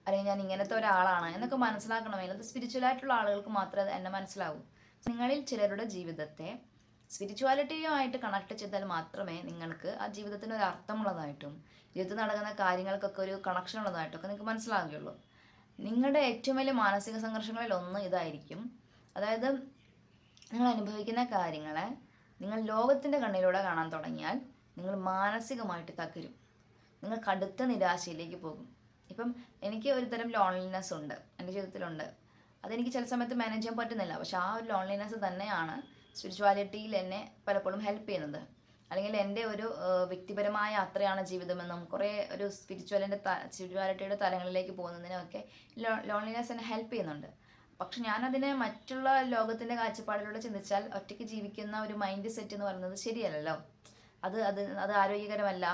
അല്ലെങ്കിൽ ഞാൻ ഇങ്ങനത്തെ ഒരാളാണ് എന്നൊക്കെ മനസ്സിലാക്കണമെങ്കിൽ അത് സ്പിരിച്വൽ ആയിട്ടുള്ള ആളുകൾക്ക് മാത്രമേ എന്നെ മനസ്സിലാവൂ. നിങ്ങളിൽ ചിലരുടെ ജീവിതത്തെ സ്പിരിച്വാലിറ്റിയുമായിട്ട് കണക്ട് ചെയ്താൽ മാത്രമേ നിങ്ങൾക്ക് ആ ജീവിതത്തിന് ഒരു അർത്ഥമുള്ളതായിട്ടും ജീവിതത്തിൽ നടക്കുന്ന കാര്യങ്ങൾക്കൊക്കെ ഒരു കണക്ഷൻ ഉള്ളതായിട്ടൊക്കെ നിങ്ങൾക്ക് മനസ്സിലാകുകയുള്ളൂ നിങ്ങളുടെ ഏറ്റവും വലിയ മാനസിക സംഘർഷങ്ങളിൽ ഒന്ന് ഇതായിരിക്കും. അതായത് നിങ്ങൾ അനുഭവിക്കുന്ന കാര്യങ്ങളെ നിങ്ങൾ ലോകത്തിന്റെ കണ്ണിലൂടെ കാണാൻ തുടങ്ങിയാൽ നിങ്ങൾ മാനസികമായിട്ട് തകരും. നിങ്ങൾ കടുത്ത നിരാശയിലേക്ക് പോകും. ഇപ്പം എനിക്ക് ഒരു തരം ലോൺലിനെസ് ഉണ്ട്. എന്റെ ജീവിതത്തിലുണ്ട്. അതെനിക്ക് ചില സമയത്ത് മാനേജ് ചെയ്യാൻ പറ്റുന്നില്ല. പക്ഷെ ആ ഒരു ലോൺലിനെസ് തന്നെയാണ് സ്പിരിച്വാലിറ്റിയിൽ എന്നെ പലപ്പോഴും ഹെൽപ്പ് ചെയ്യുന്നത്. അല്ലെങ്കിൽ എന്റെ ഒരു വ്യക്തിപരമായ യാത്രയാണ് ജീവിതമെന്നും കുറേ ഒരു സ്പിരിച്വലിന്റെ സ്പിരിച്വാലിറ്റിയുടെ തലങ്ങളിലേക്ക് പോകുന്നതിനൊക്കെ ലോൺലിനെസ് എന്നെ ഹെൽപ്പ് ചെയ്യുന്നുണ്ട്. പക്ഷെ ഞാനതിനെ മറ്റുള്ള ലോകത്തിന്റെ കാഴ്ചപ്പാടിലൂടെ ചിന്തിച്ചാൽ ഒറ്റയ്ക്ക് ജീവിക്കുന്ന ഒരു മൈൻഡ് സെറ്റ് എന്ന് പറയുന്നത് ശരിയല്ലല്ലോ. അത് അത് അത് ആരോഗ്യകരമല്ല.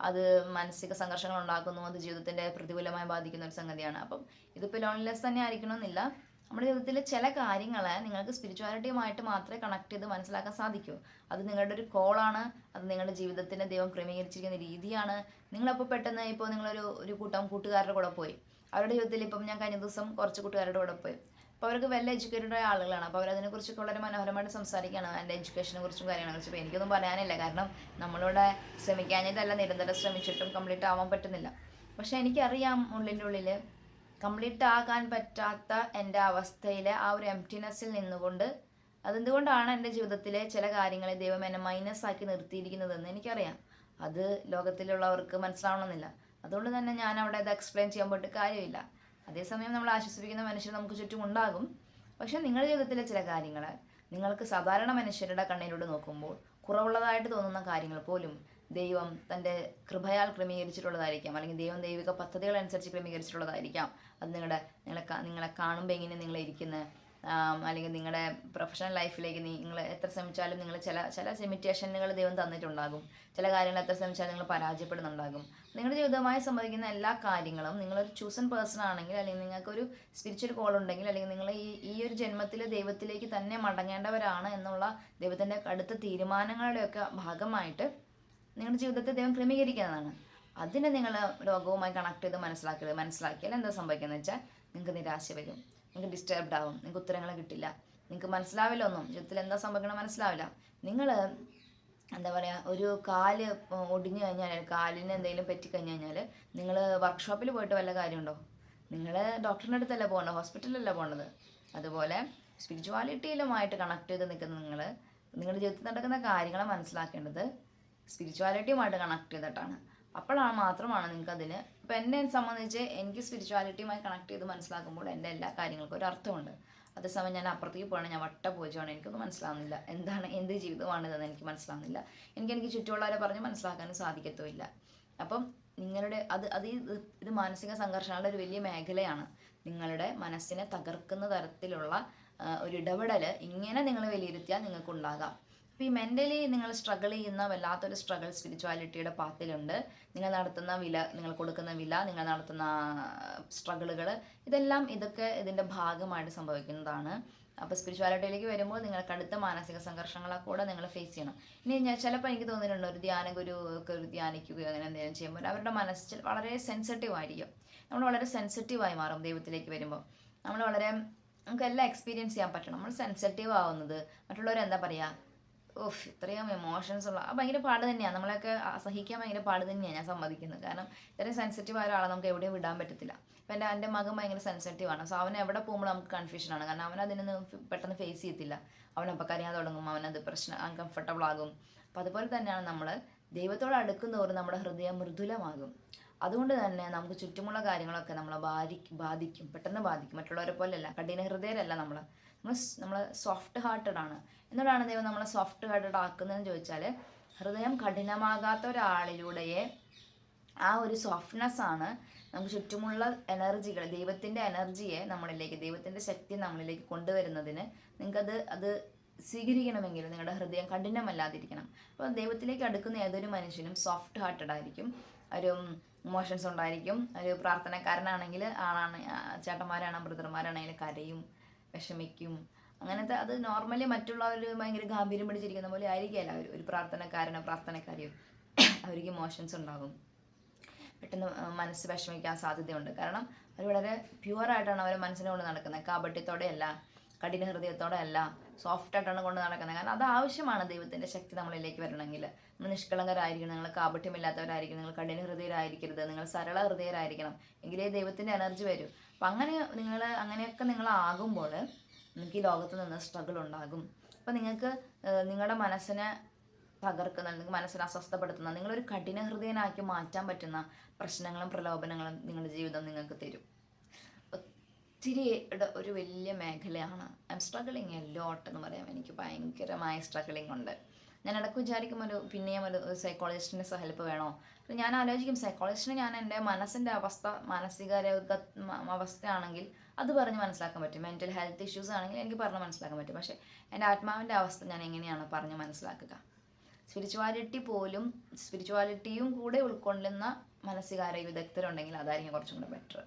അത് മാനസിക സംഘർഷങ്ങൾ ഉണ്ടാക്കുന്നു. അത് ജീവിതത്തിന്റെ പ്രതികൂലമായി ബാധിക്കുന്ന ഒരു സംഗതിയാണ്. അപ്പം ഇതിപ്പോൾ ലോൺലെസ് തന്നെ ആയിരിക്കണമെന്നില്ല. നമ്മുടെ ജീവിതത്തിലെ ചില കാര്യങ്ങളെ നിങ്ങൾക്ക് സ്പിരിച്വാലിറ്റിയുമായിട്ട് മാത്രമേ കണക്ട് ചെയ്ത് മനസ്സിലാക്കാൻ സാധിക്കൂ. അത് നിങ്ങളുടെ ഒരു കോളാണ് അത് നിങ്ങളുടെ ജീവിതത്തിന്റെ ദൈവം ക്രമീകരിച്ചിരിക്കുന്ന രീതിയാണ്. നിങ്ങളപ്പോൾ പെട്ടെന്ന് ഇപ്പോൾ നിങ്ങളൊരു ഒരു കൂട്ടം കൂട്ടുകാരുടെ കൂടെ പോയി. അവരുടെ ജീവിതത്തിൽ ഇപ്പം ഞാൻ കഴിഞ്ഞ ദിവസം കുറച്ച് കൂട്ടുകാരുടെ കൂടെ പോയി. അപ്പോൾ അവർക്ക് വെൽ എഡ്യൂക്കേറ്റഡ് ആയ ആളുകളാണ്. അപ്പോൾ അവരതിനെക്കുറിച്ചൊക്കെ വളരെ മനോഹരമായിട്ട് സംസാരിക്കുകയാണ്. എന്റെ എഡ്യൂക്കേഷനെ കുറിച്ചും കാര്യങ്ങളെ കുറിച്ചും. എനിക്കൊന്നും പറയാനില്ല. കാരണം നമ്മളിവിടെ ശ്രമിക്കാഞ്ഞിട്ടല്ല. നിരന്തരം ശ്രമിച്ചിട്ടും കംപ്ലീറ്റ് ആവാൻ പറ്റുന്നില്ല. പക്ഷേ എനിക്കറിയാം ഉള്ളിന്റെ ഉള്ളിൽ കംപ്ലീറ്റ് ആകാൻ പറ്റാത്ത എന്റെ അവസ്ഥയിലെ ആ ഒരു എംറ്റിനെസ്സിൽ നിന്നുകൊണ്ട് അതെന്തുകൊണ്ടാണ് എന്റെ ജീവിതത്തിലെ ചില കാര്യങ്ങളെ ദൈവം എന്നെ മൈനസ് ആക്കി നിർത്തിയിരിക്കുന്നതെന്ന് എനിക്കറിയാം. അത് ലോകത്തിലുള്ളവർക്ക് മനസ്സിലാവണമെന്നില്ല. അതുകൊണ്ട് തന്നെ ഞാൻ അവിടെ അത് എക്സ്പ്ലെയിൻ ചെയ്യാൻ പോയിട്ട് കാര്യമില്ല. അതേസമയം നമ്മൾ ആശ്വസിപ്പിക്കുന്ന മനുഷ്യർ നമുക്ക് ചുറ്റും ഉണ്ടാകും. പക്ഷേ നിങ്ങളുടെ ജീവിതത്തിലെ ചില കാര്യങ്ങൾ നിങ്ങൾക്ക് സാധാരണ മനുഷ്യരുടെ കണ്ണിലൂടെ നോക്കുമ്പോൾ കുറവുള്ളതായിട്ട് തോന്നുന്ന കാര്യങ്ങൾ പോലും ദൈവം തന്റെ കൃപയാൽ ക്രമീകരിച്ചിട്ടുള്ളതായിരിക്കാം. അല്ലെങ്കിൽ ദൈവം ദൈവിക പദ്ധതികൾ അനുസരിച്ച് ക്രമീകരിച്ചിട്ടുള്ളതായിരിക്കാം. അത് നിങ്ങളുടെ നിങ്ങളെ നിങ്ങളെ കാണുമ്പോൾ എങ്ങനെ നിങ്ങൾ ഇരിക്കുന്നത് അല്ലെങ്കിൽ നിങ്ങളുടെ പ്രൊഫഷണൽ ലൈഫിലേക്ക് നിങ്ങൾ എത്ര ശ്രമിച്ചാലും നിങ്ങൾ ചില ചില ലിമിറ്റേഷനുകൾ ദൈവം തന്നിട്ടുണ്ടാകും. ചില കാര്യങ്ങൾ എത്ര ശ്രമിച്ചാലും നിങ്ങൾ പരാജയപ്പെടുന്നുണ്ടാകും. നിങ്ങളുടെ ജീവിതമായി സംഭവിക്കുന്ന എല്ലാ കാര്യങ്ങളും നിങ്ങളൊരു ചൂസൺ പേഴ്സൺ ആണെങ്കിൽ അല്ലെങ്കിൽ നിങ്ങൾക്കൊരു സ്പിരിച്വൽ കോൾ ഉണ്ടെങ്കിൽ അല്ലെങ്കിൽ നിങ്ങൾ ഈ ഈ ഒരു ജന്മത്തിൽ ദൈവത്തിലേക്ക് തന്നെ മടങ്ങേണ്ടവരാണ് എന്നുള്ള ദൈവത്തിന്റെ കടുത്ത തീരുമാനങ്ങളുടെയൊക്കെ ഭാഗമായിട്ട് നിങ്ങളുടെ ജീവിതത്തെ ദൈവം ക്രമീകരിക്കുന്നതാണ് അതിനെ നിങ്ങൾ ലോകവുമായി കണക്ട് ചെയ്ത് മനസ്സിലാക്കിയത് മനസ്സിലാക്കിയാൽ എന്താ സംഭവിക്കുന്നത് വെച്ചാൽ നിങ്ങൾക്ക് നിരാശ വരും. നിങ്ങൾക്ക് ഡിസ്റ്റർബ്ഡ് ആവും. നിങ്ങൾക്ക് ഉത്തരങ്ങൾ കിട്ടില്ല. നിങ്ങൾക്ക് മനസ്സിലാവില്ല ഒന്നും. ജീവിതത്തിൽ എന്താ സംഭവിക്കണം മനസ്സിലാവില്ല. നിങ്ങൾ എന്താ പറയുക ഒരു കാൽ ഒടിഞ്ഞു കഴിഞ്ഞാൽ കാലിന് എന്തെങ്കിലും പറ്റിക്കഴിഞ്ഞ് കഴിഞ്ഞാൽ നിങ്ങൾ വർക്ക്ഷോപ്പിൽ പോയിട്ട് വല്ല കാര്യമുണ്ടോ? നിങ്ങൾ ഡോക്ടറിന്റെ അടുത്തല്ല പോകേണ്ടത്. ഹോസ്പിറ്റലല്ല പോകേണ്ടത്. അതുപോലെ സ്പിരിച്വാലിറ്റിയിലുമായിട്ട് കണക്ട് ചെയ്ത് നിൽക്കുന്ന നിങ്ങൾ നിങ്ങളുടെ ജീവിതത്തിൽ നടക്കുന്ന കാര്യങ്ങളെ മനസ്സിലാക്കേണ്ടത് സ്പിരിച്വാലിറ്റിയുമായിട്ട് കണക്ട് ചെയ്തിട്ടാണ്. അപ്പോഴാണ് മാത്രമാണ് നിങ്ങൾക്ക് അതിന് ഇപ്പം എന്നെ സംബന്ധിച്ച് എനിക്ക് സ്പിരിച്വാലിറ്റിയുമായി കണക്ട് ചെയ്ത് മനസ്സിലാക്കുമ്പോൾ എന്റെ എല്ലാ കാര്യങ്ങൾക്കും ഒരു അർത്ഥമുണ്ട്. അതേസമയം ഞാൻ അപ്പുറത്തേക്ക് പോകണം ഞാൻ വട്ട പൂജയാണ് എനിക്കൊന്നും മനസ്സിലാവുന്നില്ല. എന്താണ് എന്ത് ജീവിതമാണിതെന്ന് എനിക്ക് മനസ്സിലാവുന്നില്ല. എനിക്ക് എനിക്ക് ചുറ്റുമുള്ളവരെ പറഞ്ഞ് മനസ്സിലാക്കാനും സാധിക്കത്തുമില്ല. അപ്പം നിങ്ങളുടെ അത് അത് ഇത് മാനസിക സംഘർഷങ്ങളുടെ ഒരു വലിയ മേഖലയാണ്. നിങ്ങളുടെ മനസ്സിനെ തകർക്കുന്ന തരത്തിലുള്ള ഒരു ഇടപെടൽ ഇങ്ങനെ നിങ്ങൾ വിലയിരുത്തിയാൽ നിങ്ങൾക്കുണ്ടാകാം. ഈ മെന്റലി നിങ്ങൾ സ്ട്രഗിൾ ചെയ്യുന്ന വല്ലാത്തൊരു സ്ട്രഗിൾ സ്പിരിച്വാലിറ്റിയുടെ പാത്തിലുണ്ട്. നിങ്ങൾ നടത്തുന്ന വില നിങ്ങൾ കൊടുക്കുന്ന വില നിങ്ങൾ നടത്തുന്ന സ്ട്രഗിളുകൾ ഇതെല്ലാം ഇതൊക്കെ ഇതിന്റെ ഭാഗമായിട്ട് സംഭവിക്കുന്നതാണ്. അപ്പോൾ സ്പിരിച്വാലിറ്റിയിലേക്ക് വരുമ്പോൾ നിങ്ങൾ കടുത്ത മാനസിക സംഘർഷങ്ങളെ കൂടെ നിങ്ങൾ ഫേസ് ചെയ്യണം. ഇനി ഞാൻ ചിലപ്പോൾ എനിക്ക് തോന്നിയിട്ടുണ്ട് ഒരു ധ്യാന ഗുരു ഒക്കെ ഒരു ധ്യാനിക്കുകയോ അങ്ങനെ എന്തെങ്കിലും ചെയ്യുമ്പോൾ അവരുടെ മനസ്സിൽ വളരെ സെൻസിറ്റീവ് ആയിരിക്കും. നമ്മൾ വളരെ സെൻസിറ്റീവായി മാറും ദൈവത്തിലേക്ക് വരുമ്പോൾ. നമ്മൾ വളരെ നമുക്ക് എല്ലാം എക്സ്പീരിയൻസ് ചെയ്യാൻ പറ്റണം നമ്മൾ സെൻസിറ്റീവ് ആവുന്നത് മറ്റുള്ളവർ എന്താ പറയുക ഓഫ് ഇത്രയും എമോഷൻസ് ഉള്ള അത് ഭയങ്കര പാട് തന്നെയാണ് നമ്മളെയൊക്കെ സഹിക്കാൻ ഭയങ്കര പാട് തന്നെയാണ് ഞാൻ സമ്മതിക്കുന്നത്. കാരണം ഇത്രയും സെൻസിറ്റീവ് ആയ ഒരാളെ നമുക്ക് എവിടെയും വിടാൻ പറ്റത്തില്ല. ഇപ്പം എന്റെ എന്റെ മകൻ ഭയങ്കര സെൻസിറ്റീവ് ആണ്. സോ അവൻ എവിടെ പോകുമ്പോൾ നമുക്ക് കൺഫ്യൂഷനാണ് കാരണം അവൻ അതിനൊന്നും പെട്ടെന്ന് ഫേസ് ചെയ്യത്തില്ല. അവനപ്പോൾ കരയാൻ തുടങ്ങും. അവനത് പ്രശ്നം അൺകംഫർട്ടബിൾ ആകും. അപ്പം അതുപോലെ തന്നെയാണ് നമ്മൾ ദൈവത്തോട് അടുക്കും തോറും നമ്മുടെ ഹൃദയം മൃദുലമാകും. അതുകൊണ്ട് തന്നെ നമുക്ക് ചുറ്റുമുള്ള കാര്യങ്ങളൊക്കെ നമ്മളെ ബാധിക്കും ബാധിക്കും. പെട്ടെന്ന് ബാധിക്കും. മറ്റുള്ളവരെ പോലെയല്ല. കഠിന ഹൃദയരല്ല നമ്മൾ നമ്മൾ നമ്മൾ സോഫ്റ്റ് ഹാർട്ടഡ് ആണ്. എന്തുകൊണ്ടാണ് ദൈവം നമ്മളെ സോഫ്റ്റ് ഹാർട്ടഡ് ആക്കുന്നതെന്ന് ചോദിച്ചാൽ ഹൃദയം കഠിനമാകാത്ത ഒരാളിലൂടെയേ ആ ഒരു സോഫ്റ്റ്നെസ് ആണ് നമുക്ക് ചുറ്റുമുള്ള എനർജികൾ ദൈവത്തിന്റെ എനർജിയെ നമ്മളിലേക്ക് ദൈവത്തിന്റെ ശക്തി നമ്മളിലേക്ക് കൊണ്ടുവരുന്നതിന് നിങ്ങൾക്കത് അത് സ്വീകരിക്കണമെങ്കിൽ നിങ്ങളുടെ ഹൃദയം കഠിനമല്ലാതിരിക്കണം. അപ്പോൾ ദൈവത്തിലേക്ക് അടുക്കുന്ന ഏതൊരു മനുഷ്യനും സോഫ്റ്റ് ഹാർട്ടഡ് ആയിരിക്കും. ഒരു ഇമോഷൻസ് ഉണ്ടായിരിക്കും. ഒരു പ്രാർത്ഥനക്കാരനാണെങ്കിൽ ആളാണ് ചേട്ടന്മാരാണ് ബ്രദർമാരാണെങ്കിൽ കരയും. വിഷമിക്കും. അങ്ങനത്തെ അത് നോർമലി മറ്റുള്ളവർ ഭയങ്കര ഗാംഭീര്യം പിടിച്ചിരിക്കുന്ന പോലെ ആയിരിക്കില്ല അവർ ഒരു പ്രാർത്ഥനക്കാരനോ പ്രാർത്ഥനക്കാരിയോ അവർക്ക് ഇമോഷൻസ് ഉണ്ടാകും. പെട്ടെന്ന് മനസ്സ് വിഷമിക്കാൻ സാധ്യതയുണ്ട്. കാരണം അവർ വളരെ പ്യുവർ ആയിട്ടാണ് അവരെ മനസ്സിനെ കൊണ്ട് നടക്കുന്നത്. കാപട്യത്തോടെയല്ല കഠിന ഹൃദയത്തോടെയല്ല സോഫ്റ്റ് ആയിട്ടാണ് കൊണ്ട് നടക്കുന്നത്. കാരണം അത് ആവശ്യമാണ് ദൈവത്തിന്റെ ശക്തി നമ്മളിലേക്ക് വരണമെങ്കിൽ. നമ്മൾ നിഷ്കളങ്കരായിരിക്കണം നിങ്ങൾ കാപട്യമില്ലാത്തവരായിരിക്കണം നിങ്ങൾ കഠിന ഹൃദയരായിരിക്കരുത് നിങ്ങൾ സരള ഹൃദയരായിരിക്കണം. എങ്കിലേ ദൈവത്തിന്റെ എനർജി വരൂ. അപ്പം അങ്ങനെ നിങ്ങൾ അങ്ങനെയൊക്കെ നിങ്ങളാകുമ്പോൾ നിങ്ങൾക്ക് ഈ ലോകത്ത് നിന്ന് സ്ട്രഗിൾ ഉണ്ടാകും. അപ്പം നിങ്ങൾക്ക് നിങ്ങളുടെ മനസ്സിനെ തകർക്കുന്ന അല്ലെങ്കിൽ മനസ്സിനെ അസ്വസ്ഥപ്പെടുത്തുന്ന നിങ്ങളൊരു കഠിന ഹൃദയനാക്കി മാറ്റാൻ പറ്റുന്ന പ്രശ്നങ്ങളും പ്രലോഭനങ്ങളും നിങ്ങളുടെ ജീവിതം നിങ്ങൾക്ക് തരും. ഒത്തിരി ഒരു വലിയ മേഖലയാണ്. I'm struggling a lot എന്ന് പറയാം. എനിക്ക് ഭയങ്കരമായ സ്ട്രഗിളിങ് ഉണ്ട്. ഞാൻ ഇടയ്ക്ക് വിചാരിക്കും ഒരു പിന്നെയും ഒരു സൈക്കോളജിസ്റ്റിന്റെ ഹെൽപ്പ് വേണോ? ഞാൻ ആലോചിക്കും സൈക്കോളജിസ്റ്റിന് ഞാൻ എന്റെ മനസ്സിന്റെ അവസ്ഥ മാനസിക അവസ്ഥയാണെങ്കിൽ അത് പറഞ്ഞ് മനസ്സിലാക്കാൻ പറ്റും. മെന്റൽ ഹെൽത്ത് ഇഷ്യൂസ് ആണെങ്കിൽ എനിക്ക് പറഞ്ഞ് മനസ്സിലാക്കാൻ പറ്റും. പക്ഷേ എന്റെ ആത്മാവിന്റെ അവസ്ഥ ഞാൻ എങ്ങനെയാണ് പറഞ്ഞ് മനസ്സിലാക്കുക? സ്പിരിച്വാലിറ്റി പോലും സ്പിരിച്വാലിറ്റിയും കൂടെ ഉൾക്കൊള്ളുന്ന മാനസികാരോഗ്യ വിദഗ്ധരുണ്ടെങ്കിൽ അതായിരിക്കും കുറച്ചും കൂടെ ബെറ്റർ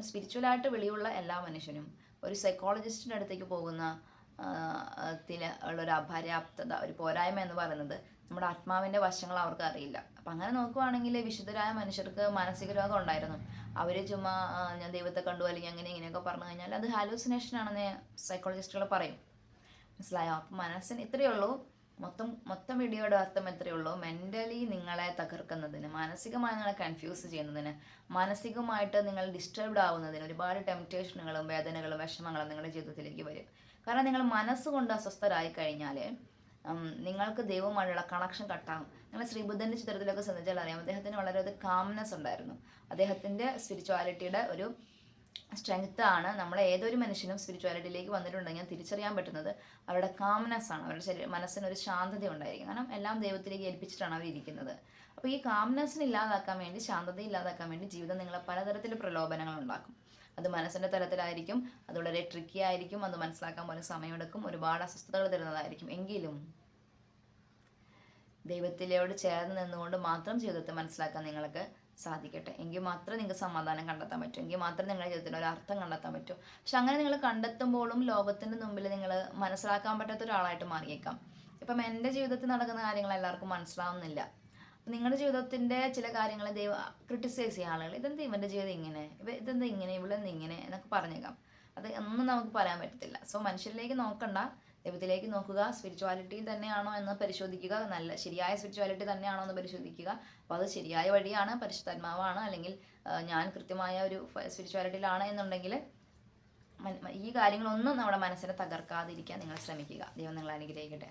സ്പിരിച്വലായിട്ട് വെളിയുള്ള എല്ലാ മനുഷ്യനും. ഒരു സൈക്കോളജിസ്റ്റിന്റെ അടുത്തേക്ക് പോകുന്ന ത്തിൽ ഉള്ളൊരു അപര്യാപ്തത ഒരു പോരായ്മ എന്ന് പറയുന്നത് നമ്മുടെ ആത്മാവിന്റെ വശങ്ങൾ അവർക്ക് അറിയില്ല. അപ്പം അങ്ങനെ നോക്കുവാണെങ്കിൽ വിശുദ്ധരായ മനുഷ്യർക്ക് മാനസിക രോഗം ഉണ്ടായിരുന്നു. അവർ ചുമ്മാ ഞാൻ ദൈവത്തെ കണ്ടു അല്ലെങ്കിൽ അങ്ങനെ ഇങ്ങനെയൊക്കെ പറഞ്ഞു കഴിഞ്ഞാൽ അത് ഹാലൂസിനേഷൻ ആണെന്ന് സൈക്കോളജിസ്റ്റുകൾ പറയും. മനസ്സിലായോ? അപ്പം മനസ്സിന് ഇത്രയേ ഉള്ളൂ. മൊത്തം മൊത്തം വീഡിയോയുടെ അർത്ഥം എത്രയേ ഉള്ളൂ? മെന്റലി നിങ്ങളെ തകർക്കുന്നതിന് മാനസികമായി നിങ്ങളെ കൺഫ്യൂസ് ചെയ്യുന്നതിന് മാനസികമായിട്ട് നിങ്ങൾ ഡിസ്റ്റർബ്ഡ് ആവുന്നതിന് ഒരുപാട് ടെംപ്റ്റേഷനുകളും വേദനകളും വിഷമങ്ങളും നിങ്ങളുടെ ജീവിതത്തിലേക്ക് വരും. കാരണം നിങ്ങൾ മനസ്സുകൊണ്ട് അസ്വസ്ഥരായി കഴിഞ്ഞാൽ നിങ്ങൾക്ക് ദൈവമായുള്ള കണക്ഷൻ കട്ടാകും നിങ്ങൾ ശ്രീബുദ്ധന്റെ ചിത്രത്തിലൊക്കെ ശ്രദ്ധിച്ചാൽ അറിയാം അദ്ദേഹത്തിന് വളരെ ഒരു കാംനെസ് ഉണ്ടായിരുന്നു അദ്ദേഹത്തിന്റെ സ്പിരിച്വാലിറ്റിയുടെ ഒരു സ്ട്രെങ്ത് ആണ് നമ്മളെ ഏതൊരു മനുഷ്യനും സ്പിരിച്വാലിറ്റിയിലേക്ക് വന്നിട്ടുണ്ടെങ്കിൽ തിരിച്ചറിയാൻ പറ്റുന്നത് അവരുടെ കാംനെസ് ആണ്. അവരുടെ ശരീര മനസ്സിനൊരു ശാന്തത ഉണ്ടായിരിക്കും. കാരണം എല്ലാം ദൈവത്തിലേക്ക് ഏൽപ്പിച്ചിട്ടാണ് അവർ ഇരിക്കുന്നത്. അപ്പോൾ ഈ കാംനെസ്സിനെ ഇല്ലാതാക്കാൻ വേണ്ടി ശാന്തത ഇല്ലാതാക്കാൻ വേണ്ടി ജീവിതം നിങ്ങളെ പലതരത്തിൽ പ്രലോഭനങ്ങൾ ഉണ്ടാക്കും. അത് മനസ്സിന്റെ തലത്തിലായിരിക്കും അത് വളരെ ട്രിക്കി ആയിരിക്കും അത് മനസ്സിലാക്കാൻ പോലും സമയമെടുക്കും ഒരുപാട് അസ്വസ്ഥതകൾ തരുന്നതായിരിക്കും. എങ്കിലും ദൈവത്തിലോട് ചേർന്ന് നിന്നുകൊണ്ട് മാത്രം ജീവിതത്തെ മനസ്സിലാക്കാൻ നിങ്ങൾക്ക് സാധിക്കട്ടെ. എങ്കിൽ മാത്രമേ നിങ്ങൾക്ക് സമാധാനം കണ്ടെത്താൻ പറ്റൂ. എങ്കിൽ മാത്രമേ നിങ്ങളുടെ ജീവിതത്തിന് ഒരു അർത്ഥം കണ്ടെത്താൻ പറ്റൂ. പക്ഷെ അങ്ങനെ നിങ്ങൾ കണ്ടെത്തുമ്പോഴും ലോകത്തിന്റെ മുമ്പിൽ നിങ്ങൾ മനസ്സിലാക്കാൻ പറ്റാത്ത ഒരാളായിട്ട് മാറിയേക്കാം. ഇപ്പം എന്റെ ജീവിതത്തിൽ നടക്കുന്ന കാര്യങ്ങൾ എല്ലാവർക്കും മനസ്സിലാവുന്നില്ല. നിങ്ങളുടെ ജീവിതത്തിന്റെ ചില കാര്യങ്ങൾ ദൈവം ക്രിട്ടിസൈസ് ചെയ്യുന്ന ആളുകൾ ഇതെന്താ ഇവന്റെ ജീവിതം ഇങ്ങനെ? ഇവ ഇതെന്താ ഇങ്ങനെ? ഇവളെന്താ ഇങ്ങനെ? എന്നൊക്കെ പറഞ്ഞേക്കാം. അത് ഒന്നും നമുക്ക് പറയാൻ പറ്റത്തില്ല. സോ മനുഷ്യരിലേക്ക് നോക്കണ്ട. ദൈവത്തിലേക്ക് നോക്കുക സ്പിരിച്വാലിറ്റി തന്നെയാണോ എന്ന് പരിശോധിക്കുക നല്ല ശരിയായ സ്പിരിച്വാലിറ്റി തന്നെയാണോ എന്ന് പരിശോധിക്കുക. അപ്പോൾ അത് ശരിയായ വഴിയാണ് പരിശുദ്ധാത്മാവാണ് അല്ലെങ്കിൽ ഞാൻ കൃത്യമായ ഒരു സ്പിരിച്വാലിറ്റിയിലാണ് എന്നുണ്ടെങ്കിൽ ഈ കാര്യങ്ങളൊന്നും നമ്മുടെ മനസ്സിനെ തകർക്കാതിരിക്കാൻ നിങ്ങൾ ശ്രമിക്കുക. ദൈവം നിങ്ങളെ അനുഗ്രഹിക്കട്ടെ.